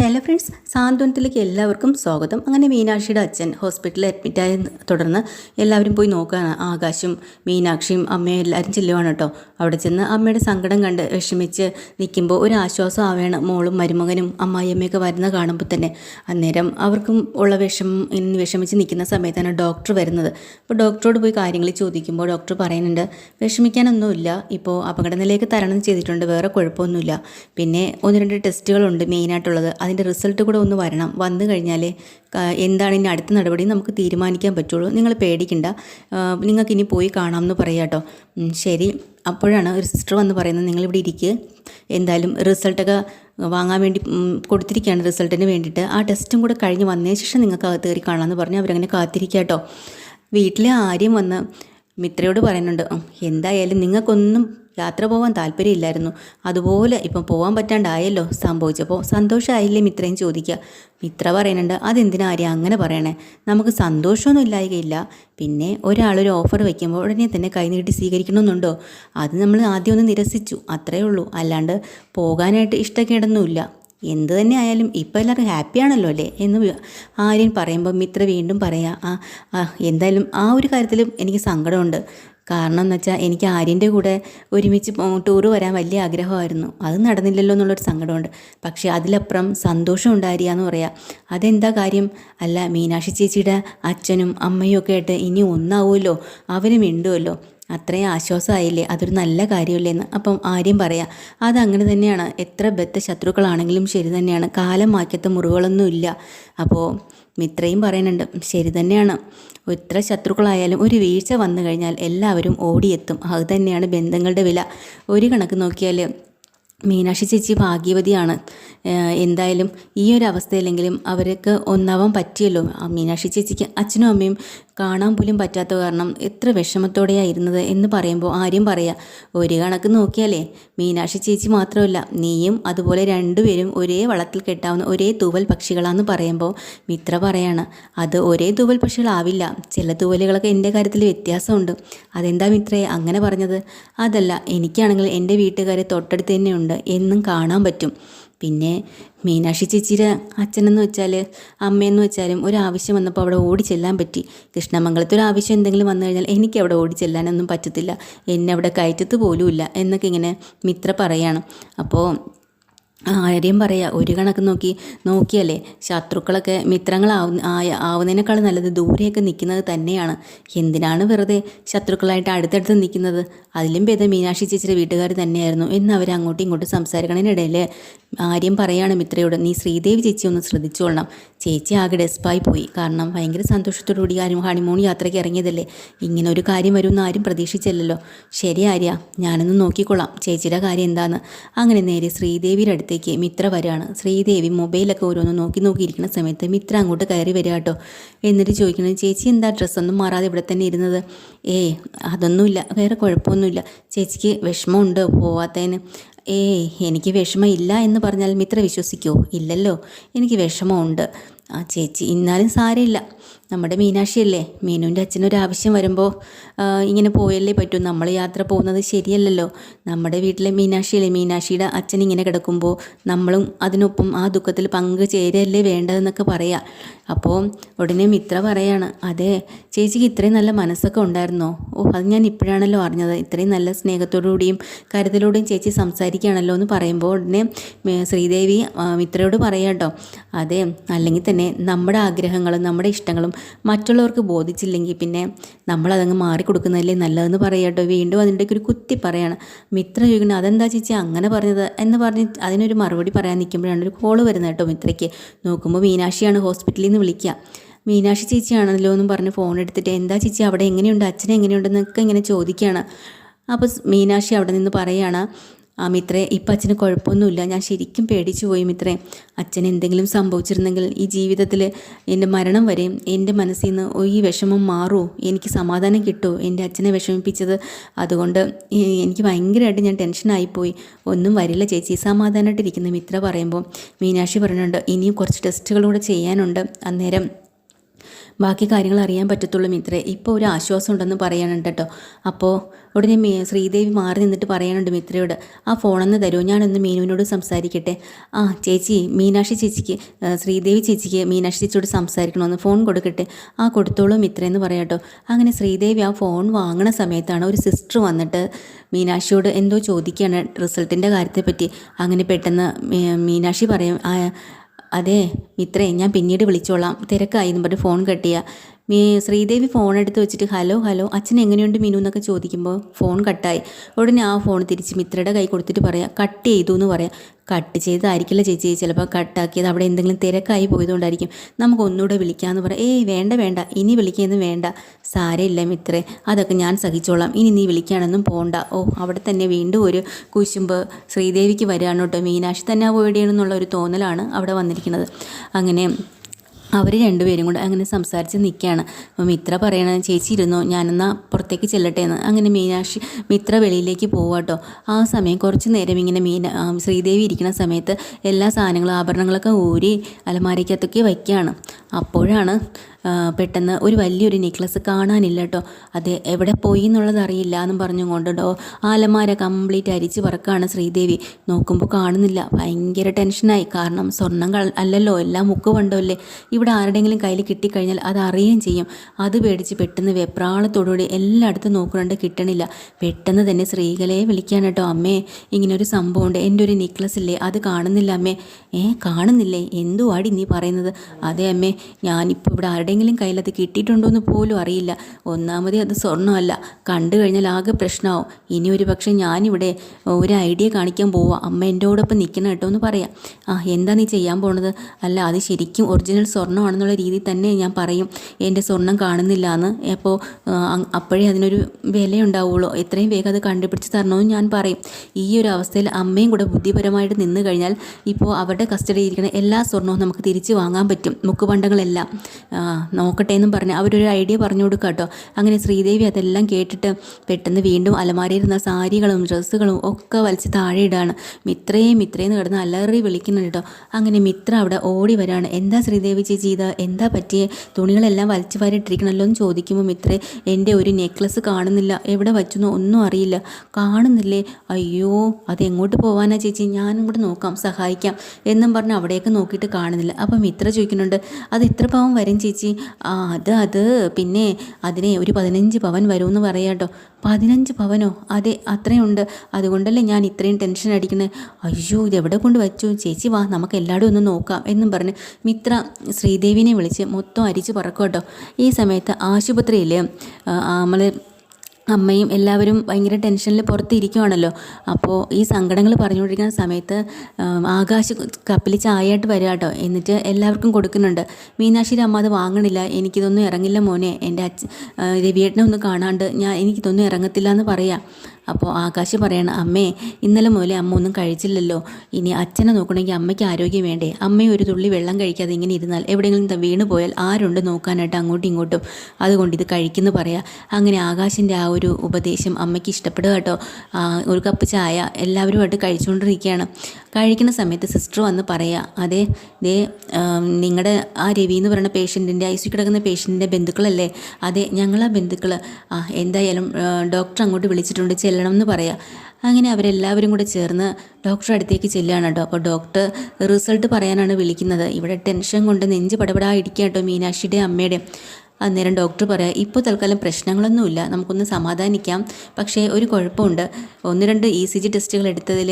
Hello friends സാന്ത്വനത്തിലേക്ക് എല്ലാവർക്കും സ്വാഗതം. അങ്ങനെ മീനാക്ഷിയുടെ അച്ഛൻ ഹോസ്പിറ്റലിൽ അഡ്മിറ്റായ തുടർന്ന് എല്ലാവരും പോയി നോക്കുകയാണ്. ആകാശും മീനാക്ഷിയും അമ്മയും എല്ലാവരും ചെല്ലുവാണ് കേട്ടോ. അവിടെ ചെന്ന് അമ്മയുടെ സങ്കടം കണ്ട് വിഷമിച്ച് നിൽക്കുമ്പോൾ ഒരു ആശ്വാസം ആവുകയാണ് മോളും മരുമകനും അമ്മായിയമ്മയൊക്കെ വരുന്ന കാണുമ്പോൾ തന്നെ. അന്നേരം അവർക്കും ഉള്ള ഇന്ന് വിഷമിച്ച് നിൽക്കുന്ന സമയത്താണ് ഡോക്ടർ വരുന്നത്. അപ്പോൾ ഡോക്ടറോട് പോയി കാര്യങ്ങൾ ചോദിക്കുമ്പോൾ ഡോക്ടർ പറയുന്നുണ്ട് വിഷമിക്കാനൊന്നുമില്ല. ഇപ്പോൾ അപകടനിലയ്ക്ക് തരണം ചെയ്തിട്ടുണ്ട്. വേറെ കുഴപ്പമൊന്നുമില്ല. പിന്നെ ഒന്ന് രണ്ട് ടെസ്റ്റുകളുണ്ട് മെയിനായിട്ടുള്ളത് അതിന്റെ റിസൾട്ട് കൂടെ ഒന്ന് വരണം. വന്നു കഴിഞ്ഞാൽ എന്താണ് ഇനി അടുത്ത നടപടി നമുക്ക് തീരുമാനിക്കാൻ പറ്റുള്ളൂ. നിങ്ങൾ പേടിക്കണ്ട. നിങ്ങൾക്ക് ഇനി പോയി കാണാമെന്ന് പറയാം കേട്ടോ. ശരി. അപ്പോഴാണ് ഒരു സിസ്റ്റർ വന്ന് പറയുന്നത് നിങ്ങളിവിടെ ഇരിക്കുക എന്തായാലും റിസൾട്ടൊക്കെ വാങ്ങാൻ വേണ്ടി കൊടുത്തിരിക്കുകയാണ് റിസൾട്ടിന് വേണ്ടിയിട്ട്. ആ ടെസ്റ്റും കൂടെ കഴിഞ്ഞ് വന്നതിന് ശേഷം നിങ്ങൾക്ക് അകത്ത് കയറി കാണാമെന്ന് പറഞ്ഞ് അവരങ്ങനെ കാത്തിരിക്കുക കേട്ടോ. വീട്ടിലെ ആര്യം വന്ന് മിത്രയോട് പറയുന്നുണ്ട് എന്തായാലും നിങ്ങൾക്കൊന്നും യാത്ര പോകാൻ താല്പര്യമില്ലായിരുന്നു. അതുപോലെ ഇപ്പം പോകാൻ പറ്റാണ്ടായല്ലോ സംഭവിച്ചപ്പോൾ സന്തോഷമായില്ലേ മിത്രയും ചോദിക്കുക. മിത്ര പറയുന്നുണ്ട് അതെന്തിനാ ആര്യ അങ്ങനെ പറയണേ? നമുക്ക് സന്തോഷമൊന്നും ഇല്ലായകയില്ല. പിന്നെ ഒരാളൊരു ഓഫർ വയ്ക്കുമ്പോൾ ഉടനെ തന്നെ കൈനീട്ടി സ്വീകരിക്കണമെന്നുണ്ടോ? അത് നമ്മൾ ആദ്യം ഒന്ന് നിരസിച്ചു അത്രയേ ഉള്ളൂ. അല്ലാണ്ട് പോകാനായിട്ട് ഇഷ്ടക്കേടൊന്നുമില്ല. എന്ത് തന്നെ ആയാലും ഇപ്പോൾ എല്ലാവരും ഹാപ്പിയാണല്ലോ അല്ലേ? എന്ന് ആര്യൻ പറയുമ്പോൾ മിത്ര വീണ്ടും പറയാം ആ എന്തായാലും ആ ഒരു കാര്യത്തിലും എനിക്ക് സങ്കടമുണ്ട്. കാരണം എന്ന് വെച്ചാൽ എനിക്ക് ആര്യന്റെ കൂടെ ഒരുമിച്ച് ടൂറ് വരാൻ വലിയ ആഗ്രഹമായിരുന്നു. അത് നടന്നില്ലല്ലോ എന്നുള്ളൊരു സങ്കടമുണ്ട്. പക്ഷേ അതിലപ്പുറം സന്തോഷം ഉണ്ടായിരിക്കാന്ന് പറയാം. അതെന്താ കാര്യം? അല്ല മീനാക്ഷി ചേച്ചിയുടെ അച്ഛനും അമ്മയും ഒക്കെ ആയിട്ട് ഇനി ഒന്നാവുമല്ലോ? അവരും മിണ്ടുമല്ലോ അത്രയും ആശ്വാസമായില്ലേ? അതൊരു നല്ല കാര്യമല്ലേ എന്ന് അപ്പം ആര്യം പറയാം. അതങ്ങനെ തന്നെയാണ്. എത്ര ബദ്ധ ശത്രുക്കളാണെങ്കിലും ശരി തന്നെയാണ്. കാലം മാറ്റത്തെ മുറിവുകളൊന്നുമില്ല. അപ്പോൾ മിത്രയും പറയുന്നുണ്ട്. ശരി തന്നെയാണ്. എത്ര ശത്രുക്കളായാലും ഒരു വീഴ്ച വന്നു കഴിഞ്ഞാൽ എല്ലാവരും ഓടിയെത്തും. അത് തന്നെയാണ് ബന്ധങ്ങളുടെ വില. ഒരു കണക്ക് നോക്കിയാൽ മീനാക്ഷി ചേച്ചി ഭാഗ്യവതിയാണ്. എന്തായാലും ഈ ഒരു അവസ്ഥയിലെങ്കിലും അവർക്ക് ഒന്നാവാൻ പറ്റിയല്ലോ. മീനാക്ഷി ചേച്ചിക്ക് അച്ഛനും അമ്മയും കാണാൻ പോലും പറ്റാത്ത കാരണം എത്ര വിഷമത്തോടെയാണ് ഇരുന്നത് എന്ന് പറയുമ്പോൾ ആരും പറയാ ഒരു കണക്ക് നോക്കിയാലേ മീനാക്ഷി ചേച്ചി മാത്രമല്ല നീയും അതുപോലെ രണ്ടുപേരും ഒരേ വളത്തിൽ കെട്ടാവുന്ന ഒരേ തൂവൽ പക്ഷികളാണെന്ന് പറയുമ്പോൾ മിത്ര പറയാണ് അത് ഒരേ തൂവൽ പക്ഷികളാവില്ല ചില തൂവലുകളൊക്കെ എന്റെ കാര്യത്തിൽ വ്യത്യാസമുണ്ട്. അതെന്താ മിത്രയെ അങ്ങനെ പറഞ്ഞത്? അതല്ല എനിക്കാണെങ്കിൽ എന്റെ വീട്ടുകാരെ തൊട്ടടുത്ത് തന്നെയുണ്ട് എന്നും കാണാൻ പറ്റും. പിന്നെ മീനാക്ഷി ചേച്ചിയുടെ അച്ഛനെന്ന് വെച്ചാൽ അമ്മയെന്ന് വെച്ചാലും ഒരു ആവശ്യം വന്നപ്പോൾ അവിടെ ഓടി ചെല്ലാൻ പറ്റി. കൃഷ്ണമംഗലത്ത് ഒരു ആവശ്യം എന്തെങ്കിലും വന്നു കഴിഞ്ഞാൽ എനിക്ക് അവിടെ ഓടി ചെല്ലാനൊന്നും പറ്റത്തില്ല. എന്നെ അവിടെ കയറ്റത്ത് പോലുമില്ല എന്നൊക്കെ ഇങ്ങനെ മിത്ര പറയാണ്. അപ്പോൾ ആരെയും പറയുക ഒരു കണക്ക് നോക്കി നോക്കിയല്ലേ? ശത്രുക്കളൊക്കെ മിത്രങ്ങളാവുന്ന ആയ ആവുന്നതിനേക്കാൾ നല്ലത് ദൂരെയൊക്കെ നിൽക്കുന്നത് തന്നെയാണ്. എന്തിനാണ് വെറുതെ ശത്രുക്കളായിട്ട് അടുത്തടുത്ത് നിൽക്കുന്നത്? അതിലും ഭേദം മീനാക്ഷി ചേച്ചിയുടെ വീട്ടുകാർ തന്നെയായിരുന്നു എന്ന് അവർ അങ്ങോട്ടും ഇങ്ങോട്ടും സംസാരിക്കണതിനിടയിൽ ആര്യം പറയാണ് മിത്രയോട് നീ ശ്രീദേവി ചേച്ചി ഒന്ന് ശ്രദ്ധിച്ചോളണം. ചേച്ചി ആകെ ഡെസ്പായി പോയി. കാരണം ഭയങ്കര സന്തോഷത്തോടുകൂടി ആരും ഹണിമൂൺ യാത്രയ്ക്ക് ഇറങ്ങിയതല്ലേ? ഇങ്ങനെ ഒരു കാര്യം വരുമെന്ന് ആരും പ്രതീക്ഷിച്ചില്ലല്ലോ. ശരി ആര്യ ഞാനൊന്ന് നോക്കിക്കൊള്ളാം. ചേച്ചിയുടെ കാര്യം എന്താണെന്ന് അങ്ങനെ നേരെ ശ്രീദേവിയുടെ അടുത്തേക്ക് മിത്ര വരാണ്. ശ്രീദേവി മൊബൈലൊക്കെ ഓരോന്ന് നോക്കി നോക്കിയിരിക്കുന്ന സമയത്ത് മിത്ര അങ്ങോട്ട് കയറി വരിക കേട്ടോ. എന്നിട്ട് ചോദിക്കുന്നത് ചേച്ചി എന്താ ഡ്രസ്സൊന്നും മാറാതെ ഇവിടെ തന്നെ ഇരുന്നത്? ഏ അതൊന്നുമില്ല. വേറെ കുഴപ്പമൊന്നുമില്ല. ചേച്ചിക്ക് വിഷമമുണ്ട്? പോവാത്തതിന് ഏയ് എനിക്ക് വിഷമമില്ല എന്ന് പറഞ്ഞാൽ മിത്ര വിശ്വസിക്കുമോ ഇല്ലല്ലോ. എനിക്ക് വിഷമമുണ്ട്. ആ ചേച്ചി ഇന്നാലും സാരമില്ല. നമ്മുടെ മീനാക്ഷിയല്ലേ? മീനുവിന്റെ അച്ഛനൊരു ആവശ്യം വരുമ്പോൾ ഇങ്ങനെ പോയല്ലേ പറ്റൂ. നമ്മൾ യാത്ര പോകുന്നത് ശരിയല്ലല്ലോ. നമ്മുടെ വീട്ടിലെ മീനാക്ഷിയല്ലേ? മീനാക്ഷിയുടെ അച്ഛൻ ഇങ്ങനെ കിടക്കുമ്പോൾ നമ്മളും അതിനൊപ്പം ആ ദുഃഖത്തിൽ പങ്ക് ചേരല്ലേ വേണ്ടതെന്നൊക്കെ പറയാം. അപ്പോൾ ഉടനെ മിത്ര പറയാണ് അതെ ചേച്ചിക്ക് ഇത്രയും നല്ല മനസ്സൊക്കെ ഉണ്ടായിരുന്നോ? ഓ അത് ഞാൻ ഇപ്പോഴാണല്ലോ അറിഞ്ഞത്. ഇത്രയും നല്ല സ്നേഹത്തോടുകൂടിയും കരുതലോടെയും ചേച്ചി സംസാരിക്കുകയാണല്ലോ എന്ന് പറയുമ്പോൾ ഉടനെ ശ്രീദേവി മിത്രയോട് പറയാം കേട്ടോ അതെ അല്ലെങ്കിൽ തന്നെ നമ്മുടെ ആഗ്രഹങ്ങളും നമ്മുടെ ഇഷ്ടങ്ങളും മറ്റുള്ളവർക്ക് ബോധിച്ചില്ലെങ്കിൽ പിന്നെ നമ്മളതങ്ങ് മാറിക്കൊടുക്കുന്നതല്ലേ നല്ലതെന്ന് പറയട്ടോ വീണ്ടും അതിന്റെ ഒരു കുത്തി പറയാണ്. മിത്ര ചോദിക്കുന്നത് അതെന്താ ചേച്ചി അങ്ങനെ പറഞ്ഞത്? എന്ന് പറഞ്ഞ് അതിനൊരു മറുപടി പറയാൻ നിൽക്കുമ്പോഴാണ് ഒരു കോൾ വരുന്നത് കേട്ടോ മിത്രയ്ക്ക്. നോക്കുമ്പോൾ മീനാക്ഷിയാണ് ഹോസ്പിറ്റലിൽ നിന്ന് വിളിക്കുക. മീനാക്ഷി ചേച്ചിയാണല്ലോ എന്നും പറഞ്ഞ് ഫോൺ എടുത്തിട്ട് എന്താ ചേച്ചി അവിടെ എങ്ങനെയുണ്ട്? അച്ഛൻ എങ്ങനെയുണ്ടെന്നൊക്കെ ഇങ്ങനെ ചോദിക്കുകയാണ്. അപ്പോൾ മീനാക്ഷി അവിടെ നിന്ന് പറയുകയാണ് ആ മിത്രേ ഇപ്പം അച്ഛന് കുഴപ്പമൊന്നുമില്ല. ഞാൻ ശരിക്കും പേടിച്ചു പോയി മിത്രേ. അച്ഛൻ എന്തെങ്കിലും സംഭവിച്ചിരുന്നെങ്കിൽ ഈ ജീവിതത്തിൽ എന്റെ മരണം വരെ എന്റെ മനസ്സിൽ നിന്ന് ഈ വിഷമം മാറുമോ എനിക്ക് സമാധാനം കിട്ടുമോ എന്റെ അച്ഛനെ വിഷമിപ്പിച്ചത് അതുകൊണ്ട് എനിക്ക് ഭയങ്കരമായിട്ട് ഞാൻ ടെൻഷനായിപ്പോയി. ഒന്നും വരില്ല ചേച്ചി. സമാധാനമായിട്ടിരിക്കുന്ന മിത്ര പറയുമ്പോൾ. മീനാക്ഷി പറയുന്നുണ്ട് ഇനിയും കുറച്ച് ടെസ്റ്റുകൾ കൂടെ ചെയ്യാനുണ്ട്. അന്നേരം ബാക്കി കാര്യങ്ങൾ അറിയാൻ പറ്റത്തുള്ളൂ മിത്രേ. ഇപ്പോൾ ഒരു ആശ്വാസം ഉണ്ടെന്ന് പറയാനുണ്ട് കേട്ടോ. അപ്പോൾ ഉടനെ ശ്രീദേവി മാറി നിന്നിട്ട് പറയാനുണ്ട് മിത്രയോട്. ആ ഫോണൊന്ന് തരുമോ? ഞാനൊന്ന് മീനുവിനോട് സംസാരിക്കട്ടെ. ആ ചേച്ചി മീനാക്ഷി ചേച്ചിക്ക് ശ്രീദേവി ചേച്ചിക്ക് മീനാക്ഷി ചേച്ചിയോട് സംസാരിക്കണമെന്ന് ഫോൺ കൊടുക്കട്ടെ. ആ കൊടുത്തോളൂ മിത്ര എന്ന് പറയാം കേട്ടോ. അങ്ങനെ ശ്രീദേവി ആ ഫോൺ വാങ്ങണ സമയത്താണ് ഒരു സിസ്റ്റർ വന്നിട്ട് മീനാക്ഷിയോട് എന്തോ ചോദിക്കുകയാണ് റിസൾട്ടിന്റെ കാര്യത്തെപ്പറ്റി. അങ്ങനെ പെട്ടെന്ന് മീനാക്ഷി പറയും "ആ, അതെ മിത്രേ ഞാൻ പിന്നീട് വിളിച്ചോളാം. തിരക്കായി എന്ന് പറഞ്ഞ് ഫോൺ കട്ട് ചെയ്യുക മീ ശ്രീദേവി ഫോൺ എടുത്ത് വെച്ചിട്ട് ഹലോ ഹലോ അച്ഛൻ എങ്ങനെയുണ്ട് മീനു? എന്നൊക്കെ ചോദിക്കുമ്പോൾ ഫോൺ കട്ടായി ഉടനെ ആ ഫോൺ തിരിച്ച് മിത്രയുടെ കൈ കൊടുത്തിട്ട് പറയാം കട്ട് ചെയ്തു എന്ന് പറയാം. കട്ട് ചെയ്തതായിരിക്കില്ല ചേച്ചി ചിലപ്പോൾ കട്ടാക്കിയത് അവിടെ എന്തെങ്കിലും തിരക്കായി പോയതുകൊണ്ടായിരിക്കും. നമുക്ക് ഒന്നുകൂടെ വിളിക്കാമെന്ന് പറയാം ഏയ് വേണ്ട വേണ്ട ഇനി വിളിക്കുകയൊന്നും വേണ്ട. സാരമില്ല മിത്രേ അതൊക്കെ ഞാൻ സഹിച്ചോളാം. ഇനി നീ വിളിക്കാനൊന്നും പോണ്ട. ഓ അവിടെ തന്നെ വീണ്ടും ഒരു കുശുമ്പ് ശ്രീദേവിക്ക് വരികയാണ് കേട്ടോ. മീനാക്ഷി തന്നെ അവോയ്ഡ് ചെയ്യണമെന്നുള്ള ഒരു തോന്നലാണ് അവിടെ വന്നിരിക്കുന്നത്. അങ്ങനെ അവർ രണ്ടുപേരും കൂടെ അങ്ങനെ സംസാരിച്ച് നിൽക്കുകയാണ് അപ്പോൾ മിത്ര പറയണ ചേച്ചി ഇരുന്നോ? ഞാനെന്നാ പുറത്തേക്ക് ചെല്ലട്ടെ എന്ന്. അങ്ങനെ മീനാക്ഷി മിത്ര വെളിയിലേക്ക് പോവാട്ടോ ആ സമയം കുറച്ച് നേരം ഇങ്ങനെ മീന ശ്രീദേവി ഇരിക്കുന്ന സമയത്ത് എല്ലാ സാധനങ്ങളും ആഭരണങ്ങളൊക്കെ ഊരി അലമാരയ്ക്കകത്തൊക്കെ വയ്ക്കുകയാണ് അപ്പോഴാണ് പെട്ടെന്ന് ഒരു വലിയൊരു നെക്ലസ് കാണാനില്ല കേട്ടോ അത് എവിടെ പോയി എന്നുള്ളത് അറിയില്ല എന്നും പറഞ്ഞുകൊണ്ടോ കൊണ്ടോ ആലമാര കംപ്ലീറ്റ് അരിച്ച് പറക്കാണ് ശ്രീദേവി. നോക്കുമ്പോൾ കാണുന്നില്ല. ഭയങ്കര ടെൻഷനായി. കാരണം സ്വർണം അല്ലല്ലോ എല്ലാം മുക്ക് കൊണ്ടല്ലേ ഇവിടെ ആരുടെങ്കിലും കയ്യിൽ കിട്ടിക്കഴിഞ്ഞാൽ അത് അറിയുകയും ചെയ്യും. അത് പേടിച്ച് പെട്ടെന്ന് വെപ്രാളത്തോടുകൂടി എല്ലായിടത്തും നോക്കുന്നുണ്ട് കിട്ടണില്ല. പെട്ടെന്ന് തന്നെ സ്ത്രീകളെ വിളിക്കാൻ കേട്ടോ അമ്മേ ഇങ്ങനൊരു ഒരു സംഭവമുണ്ട് എന്റെ ഒരു നെക്ലസ് ഇല്ലേ? അത് കാണുന്നില്ല അമ്മേ. ഏ കാണുന്നില്ലേ? എന്തുവാടി നീ പറയുന്നത്? അതെ അമ്മേ ഞാനിപ്പോൾ ഇവിടെ ആരുടെയെങ്കിലും കയ്യിൽ അത് കിട്ടിയിട്ടുണ്ടോ എന്ന് പോലും അറിയില്ല. ഒന്നാമത് അത് സ്വർണമല്ല. കണ്ടു കഴിഞ്ഞാൽ ആകെ പ്രശ്നമാവും. ഇനി ഒരു പക്ഷേ ഞാനിവിടെ ഒരു ഐഡിയ കാണിക്കാൻ പോവാം. അമ്മ എന്റെ എന്റെയോടൊപ്പം നിൽക്കണം കേട്ടോ എന്ന് പറയാം. ആ എന്താ നീ ചെയ്യാൻ പോണത്? അല്ല അത് ശരിക്കും ഒറിജിനൽ സ്വർണമാണെന്നുള്ള രീതിയിൽ തന്നെ ഞാൻ പറയും. എന്റെ സ്വർണം കാണുന്നില്ല എന്ന് അപ്പോൾ അപ്പോഴേ അതിനൊരു വിലയുണ്ടാവുള്ളൂ. എത്രയും വേഗം അത് കണ്ടുപിടിച്ച് തരണമെന്ന് ഞാൻ പറയും. ഈ ഒരു അവസ്ഥയിൽ അമ്മയും കൂടെ ബുദ്ധിപരമായിട്ട് നിന്ന് കഴിഞ്ഞാൽ ഇപ്പോൾ അവരുടെ കസ്റ്റഡിയിൽ ഇരിക്കുന്ന എല്ലാ സ്വർണവും നമുക്ക് തിരിച്ചു വാങ്ങാൻ പറ്റും. മുക്കുപണ്ടങ്ങളെല്ലാം ആ, നോക്കട്ടെ എന്നും പറഞ്ഞ് അവരൊരു ഐഡിയ പറഞ്ഞു കൊടുക്കുക കേട്ടോ അങ്ങനെ ശ്രീദേവി അതെല്ലാം കേട്ടിട്ട് പെട്ടെന്ന് വീണ്ടും അലമാരയിരുന്ന സാരികളും ഡ്രസ്സുകളും ഒക്കെ വലിച്ച് താഴെ ഇടാണ്. മിത്രയും മിത്രയെന്ന് കിടന്ന് അലറി വിളിക്കുന്നുണ്ട് കേട്ടോ. അങ്ങനെ മിത്ര അവിടെ ഓടി വരാണ്. എന്താ ശ്രീദേവി ചേച്ചി ഇത്? എന്താ പറ്റിയ? തുണികളെല്ലാം വലിച്ചു വാരിയിട്ടിരിക്കണമല്ലോ എന്ന് ചോദിക്കുമ്പോൾ മിത്രേ എന്റെ ഒരു നെക്ലസ് കാണുന്നില്ല. എവിടെ വച്ചെന്നോ ഒന്നും അറിയില്ല. കാണുന്നില്ലേ? അയ്യോ അത് എങ്ങോട്ട് പോവാനാ ചേച്ചി? ഞാനും കൂടെ നോക്കാം സഹായിക്കാം എന്നും പറഞ്ഞ് അവിടെയൊക്കെ നോക്കിയിട്ട് കാണുന്നില്ല. അപ്പം മിത്ര ചോദിക്കുന്നുണ്ട് അത് എത്ര പവൻ വരും ചേച്ചി. ആ അത് അത്. പിന്നെ അതിനെ ഒരു പതിനഞ്ച് പവൻ വരുമെന്ന് പറയാം കേട്ടോ പതിനഞ്ച് പവനോ? അതെ അത്രയുണ്ട്. അതുകൊണ്ടല്ലേ ഞാൻ ഇത്രയും ടെൻഷൻ അടിക്കുന്നത് അയ്യോ ഇത് എവിടെ കൊണ്ട് വച്ചു? ചേച്ചി വാ നമുക്ക് എല്ലാവരും ഒന്ന് നോക്കാം എന്നും പറഞ്ഞ് മിത്ര ശ്രീദേവിനെ വിളിച്ച് മൊത്തം അരിച്ച് പറക്കും കേട്ടോ ഈ സമയത്ത് ആശുപത്രിയിൽ നമ്മൾ അമ്മയും എല്ലാവരും ഭയങ്കര ടെൻഷനിൽ പുറത്തിരിക്കുവാണല്ലോ. അപ്പോൾ ഈ സങ്കടങ്ങൾ പറഞ്ഞുകൊണ്ടിരിക്കുന്ന സമയത്ത് ആകാശ് കപ്പിൽ ചായയായിട്ട് വരിക കേട്ടോ. എന്നിട്ട് എല്ലാവർക്കും കൊടുക്കുന്നുണ്ട്. മീനാക്ഷിയുടെ അമ്മ അത് വാങ്ങണില്ല. എനിക്കിതൊന്നും ഇറങ്ങില്ല മോനെ. എന്റെ അച്ഛൻ രവിയേട്ടനെ ഒന്ന് കാണാണ്ട് ഞാൻ എനിക്കിതൊന്നും ഇറങ്ങത്തില്ല എന്ന് പറയാം. അപ്പോൾ ആകാശ് പറയണം അമ്മേ ഇന്നലെ മുതലേ അമ്മ ഒന്നും കഴിച്ചില്ലല്ലോ. ഇനി അച്ഛനെ നോക്കണമെങ്കിൽ അമ്മയ്ക്ക് ആരോഗ്യം വേണ്ടേ? അമ്മയും ഒരു തുള്ളി വെള്ളം കഴിക്കാതെ ഇങ്ങനെ ഇരുന്നാൽ എവിടെയെങ്കിലും വീണ് പോയാൽ ആരുണ്ട് നോക്കാനായിട്ട് അങ്ങോട്ടും ഇങ്ങോട്ടും? അതുകൊണ്ട് ഇത് കഴിക്കുന്നു പറയാം. അങ്ങനെ ആകാശിന്റെ ആ ഒരു ഉപദേശം അമ്മയ്ക്ക് ഇഷ്ടപ്പെടുക കേട്ടോ. ഒരു കപ്പ് ചായ എല്ലാവരുമായിട്ട് കഴിച്ചുകൊണ്ടിരിക്കുകയാണ്. കഴിക്കുന്ന സമയത്ത് സിസ്റ്റർ വന്ന് പറയാം അതെ ദേ നിങ്ങളുടെ ആ രവി എന്ന് പറയുന്ന പേഷ്യന്റിന്റെ ഐ സി കിടക്കുന്ന പേഷ്യന്റിന്റെ ബന്ധുക്കളല്ലേ? അതെ ഞങ്ങളാ ബന്ധുക്കൾ ആ എന്തായാലും ഡോക്ടർ അങ്ങോട്ട് വിളിച്ചിട്ടുണ്ട്. ചെല്ലണം എന്ന് പറയാം. അങ്ങനെ അവരെല്ലാവരും കൂടെ ചേർന്ന് ഡോക്ടറുടെ അടുത്തേക്ക് ചെല്ലുകയാണ് കേട്ടോ. അപ്പോൾ ഡോക്ടർ റിസൾട്ട് പറയാനാണ് വിളിക്കുന്നത്. ഇവിടെ ടെൻഷൻ കൊണ്ട് നെഞ്ച് പടപടാ ഇരിക്കുക കേട്ടോ മീനാക്ഷിയുടെ അമ്മയുടെ അന്നേരം ഡോക്ടർ പറയാം ഇപ്പോൾ തൽക്കാലം പ്രശ്നങ്ങളൊന്നുമില്ല നമുക്കൊന്ന് സമാധാനിക്കാം. പക്ഷേ ഒരു കുഴപ്പമുണ്ട്. ഒന്ന് രണ്ട് ഇ സി ജി ടെസ്റ്റുകൾ എടുത്തതിൽ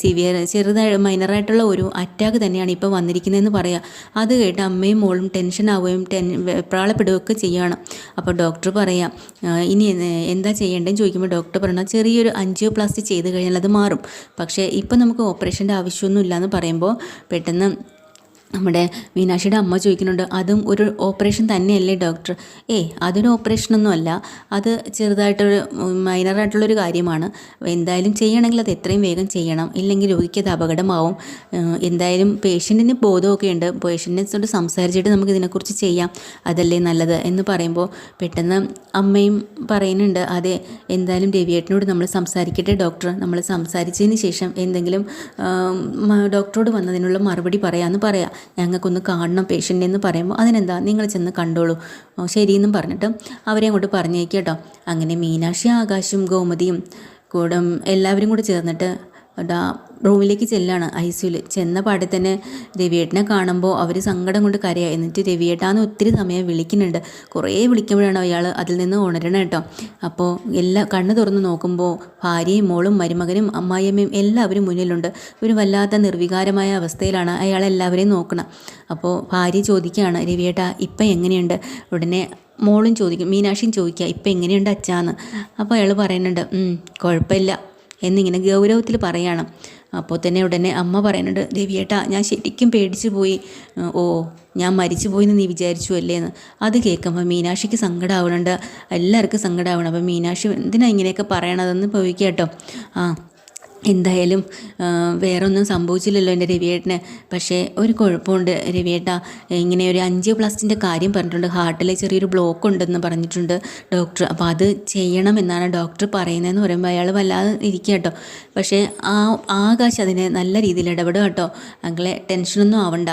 സിവിയർ ചെറുതായ മൈനറായിട്ടുള്ള ഒരു അറ്റാക്ക് തന്നെയാണ് ഇപ്പോൾ വന്നിരിക്കുന്നതെന്ന് പറയാം. അത് കേട്ട് അമ്മയും മോളും ടെൻഷൻ ആവുകയും ടെൻ പ്രാളപ്പെടുകയൊക്കെ ചെയ്യുകയാണ് അപ്പോൾ ഡോക്ടർ പറയാം ഇനി എന്താ ചെയ്യേണ്ടതെന്ന് ചോദിക്കുമ്പോൾ ഡോക്ടർ പറഞ്ഞാൽ ചെറിയൊരു അഞ്ചിയോപ്ലാസ്റ്റി ചെയ്ത് കഴിഞ്ഞാൽ അത് മാറും. പക്ഷേ ഇപ്പോൾ നമുക്ക് ഓപ്പറേഷന്റെ ആവശ്യമൊന്നുമില്ല എന്ന് പറയുമ്പോൾ പെട്ടെന്ന് നമ്മുടെ മീനാക്ഷിയുടെ അമ്മ ചോദിക്കുന്നുണ്ട് അതും ഒരു ഓപ്പറേഷൻ തന്നെയല്ലേ ഡോക്ടർ ഏയ് അതൊരു ഓപ്പറേഷനൊന്നും അല്ല. അത് ചെറുതായിട്ടൊരു മൈനറായിട്ടുള്ളൊരു കാര്യമാണ്. എന്തായാലും ചെയ്യണമെങ്കിൽ അത് എത്രയും വേഗം ചെയ്യണം. ഇല്ലെങ്കിൽ രോഗിക്ക് അത് അപകടമാവും. എന്തായാലും പേഷ്യന്റിന് ബോധമൊക്കെ ഉണ്ട്. പേഷ്യന്റിനോട് സംസാരിച്ചിട്ട് നമുക്ക് ഇതിനെക്കുറിച്ച് ചെയ്യാം. അതല്ലേ നല്ലത്? എന്ന് പറയുമ്പോൾ പെട്ടെന്ന് അമ്മയും പറയുന്നുണ്ട് അതെ എന്തായാലും രവിയേട്ടനോട് നമ്മൾ സംസാരിക്കട്ടെ ഡോക്ടർ നമ്മൾ സംസാരിച്ചതിന് ശേഷം എന്തെങ്കിലും ഡോക്ടറോട് വന്നതിനുള്ള മറുപടി പറയാമെന്ന് പറയാം. ഞങ്ങൾക്കൊന്ന് കാണണം പേഷ്യന്റ് എന്ന് പറയുമ്പോൾ അതിനെന്താ? നിങ്ങൾ ചെന്ന് കണ്ടോളൂ. ശരിയെന്നും പറഞ്ഞിട്ട് അവരെ അങ്ങോട്ട് പറഞ്ഞേക്കാം കേട്ടോ. അങ്ങനെ മീനാക്ഷി ആകാശും ഗോമതിയും കൂടെ എല്ലാവരും കൂടെ ചേർന്നിട്ട് ഡാ റൂമിലേക്ക് ചെല്ലാണ് ഐ സിയുൽ ചെന്ന തന്നെ രവിയേട്ടനെ കാണുമ്പോൾ അവർ സങ്കടം കൊണ്ട് കരയാ. എന്നിട്ട് രവിയേട്ടാന്ന് ഒത്തിരി സമയം വിളിക്കുന്നുണ്ട്. കുറേ വിളിക്കുമ്പോഴാണ് അയാൾ അതിൽ നിന്ന് ഉണരണം കേട്ടോ അപ്പോൾ എല്ലാ കണ്ണ് തുറന്ന് നോക്കുമ്പോൾ ഭാര്യയും മോളും മരുമകനും അമ്മായിയമ്മയും എല്ലാവരും മുന്നിലുണ്ട്. ഒരു വല്ലാത്ത നിർവികാരമായ അവസ്ഥയിലാണ് അയാൾ എല്ലാവരെയും നോക്കണം. അപ്പോൾ ഭാര്യ ചോദിക്കുകയാണ് രവിയേട്ടാ ഇപ്പം എങ്ങനെയുണ്ട്? ഉടനെ മോളും ചോദിക്കും മീനാക്ഷിയും ചോദിക്കുക ഇപ്പം എങ്ങനെയുണ്ട് അച്ഛാന്ന് അപ്പോൾ അയാൾ പറയുന്നുണ്ട് കുഴപ്പമില്ല. എന്നിങ്ങനെ ഗൗരവത്തിൽ പറയണം. അപ്പോൾ തന്നെ ഉടനെ അമ്മ പറയുന്നുണ്ട് ദേവിയേട്ടാ ഞാൻ ശരിക്കും പേടിച്ചു പോയി. ഓ ഞാൻ മരിച്ചു പോയി എന്ന് നീ വിചാരിച്ചു അല്ലേ എന്ന്? അത് കേൾക്കുമ്പോൾ മീനാക്ഷിക്ക് സങ്കടമാവണുണ്ട് എല്ലാവർക്കും സങ്കടമാവണം അപ്പോൾ മീനാക്ഷി എന്തിനാ ഇങ്ങനെയൊക്കെ പറയണതെന്ന് പോയി കേട്ടോ. ആ എന്തായാലും വേറെ വേറൊന്നും സംഭവിച്ചില്ലല്ലോ എന്റെ രവിയേട്ടന്. പക്ഷേ ഒരു കുഴപ്പമുണ്ട്. രവിയേട്ട ഇങ്ങനെ ഒരു അഞ്ച് പ്ലസ്റ്റിന്റെ കാര്യം പറഞ്ഞിട്ടുണ്ട്. ഹാർട്ടിലെ ചെറിയൊരു ബ്ലോക്ക് ഉണ്ടെന്ന് പറഞ്ഞിട്ടുണ്ട് ഡോക്ടർ അപ്പോൾ അത് ചെയ്യണം എന്നാണ് ഡോക്ടർ പറയുന്നതെന്ന് പറയുമ്പോൾ അയാൾ വല്ലാതെ ഇരിക്കുക കേട്ടോ. പക്ഷേ ആ ആകാശ് അതിനെ നല്ല രീതിയിൽ ഇടപെടുക കേട്ടോ. അങ്ങളെ ടെൻഷനൊന്നും ആവണ്ട.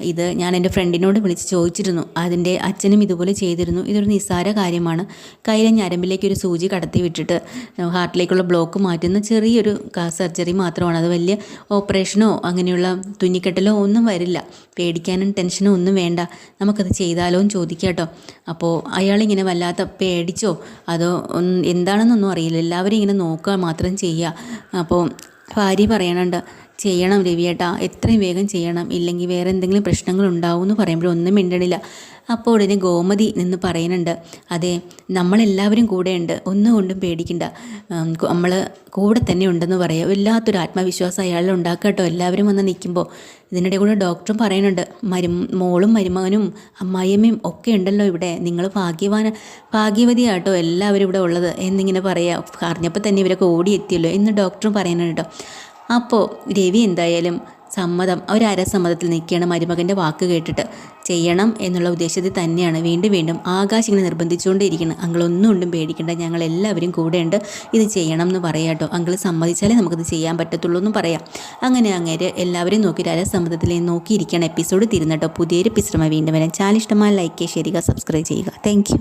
ഇത് ഞാൻ എന്റെ ഫ്രണ്ടിനോട് വിളിച്ച് ചോദിച്ചിരുന്നു. അതിന്റെ അച്ഛനും ഇതുപോലെ ചെയ്തിരുന്നു. ഇതൊരു നിസ്സാര കാര്യമാണ്. കയ്യിലെ ഞരമ്പിലേക്ക് ഒരു സൂചി കടത്തി വിട്ടിട്ട് ഹാർട്ടിലേക്കുള്ള ബ്ലോക്ക് മാറ്റുന്ന ചെറിയൊരു സർജറി മാത്രമാണ്. അത് വലിയ ഓപ്പറേഷനോ അങ്ങനെയുള്ള തുന്നിക്കെട്ടലോ ഒന്നും വരില്ല. പേടിക്കാനും ടെൻഷനോ ഒന്നും വേണ്ട. നമുക്കത് ചെയ്താലോ എന്ന് ചോദിക്കാം കേട്ടോ. അപ്പോൾ അയാളിങ്ങനെ വല്ലാത്ത പേടിച്ചോ അതോ എന്താണെന്നൊന്നും അറിയില്ല. എല്ലാവരും ഇങ്ങനെ നോക്കുക മാത്രം ചെയ്യുക. അപ്പോൾ ഭാര്യ പറയണുണ്ട് ചെയ്യണം രവിയേട്ടാ. എത്രയും വേഗം ചെയ്യണം. ഇല്ലെങ്കിൽ വേറെ എന്തെങ്കിലും പ്രശ്നങ്ങൾ ഉണ്ടാവും എന്ന് പറയുമ്പോൾ ഒന്നും മിണ്ടണില്ല. അപ്പോൾ ഉടനെ ഗോമതി നിന്ന് പറയുന്നുണ്ട് അതെ നമ്മളെല്ലാവരും കൂടെയുണ്ട് ഒന്നും കൊണ്ടും പേടിക്കണ്ട നമ്മൾ കൂടെ തന്നെ ഉണ്ടെന്ന് പറയാം. വല്ലാത്തൊരു ആത്മവിശ്വാസം അയാളിൽ ഉണ്ടാക്കട്ടോ എല്ലാവരും വന്ന് നിൽക്കുമ്പോൾ ഇതിനിടെ കൂടെ ഡോക്ടറും പറയുന്നുണ്ട് മരു മോളും മരുമകനും അമ്മായിയമ്മയും ഒക്കെ ഉണ്ടല്ലോ ഇവിടെ. നിങ്ങൾ ഭാഗ്യവാന ഭാഗ്യവതിയാട്ടോ എല്ലാവരും ഇവിടെ ഉള്ളത്. എന്നിങ്ങനെ പറയാം. അറിഞ്ഞപ്പോൾ തന്നെ ഇവരൊക്കെ ഓടിയെത്തിയല്ലോ എന്ന് ഡോക്ടറും പറയുന്നുണ്ട് അപ്പോൾ രവി എന്തായാലും സമ്മതം ഒരു അരസമ്മതത്തിൽ നിൽക്കുകയാണ് മരുമകന്റെ വാക്ക് കേട്ടിട്ട്. ചെയ്യണം എന്നുള്ള ഉദ്ദേശത്തിൽ തന്നെയാണ് വീണ്ടും വീണ്ടും ആകാശ് ഇങ്ങനെ നിർബന്ധിച്ചുകൊണ്ടേയിരിക്കണം അങ്ങളൊന്നും ഒന്നും പേടിക്കേണ്ട. ഞങ്ങൾ എല്ലാവരും കൂടെയുണ്ട്. ഇത് ചെയ്യണം എന്ന് പറയാം കേട്ടോ. അങ്കിൾ സമ്മതിച്ചാലേ നമുക്കിത് ചെയ്യാൻ പറ്റത്തുള്ളൂ എന്ന് പറയാം. അങ്ങനെ അങ്ങേര് എല്ലാവരും നോക്കി അരസമ്മതത്തിൽ നോക്കിയിരിക്കുകയാണ്. എപ്പിസോഡ് തിരുന്നട്ടോ പുതിയൊരു എപ്പിസോഡുമായി വീണ്ടും വരാം. ഇഷ്ടമായ ലൈക്ക് ചെയ്യുക സബ്സ്ക്രൈബ് ചെയ്യുക. താങ്ക്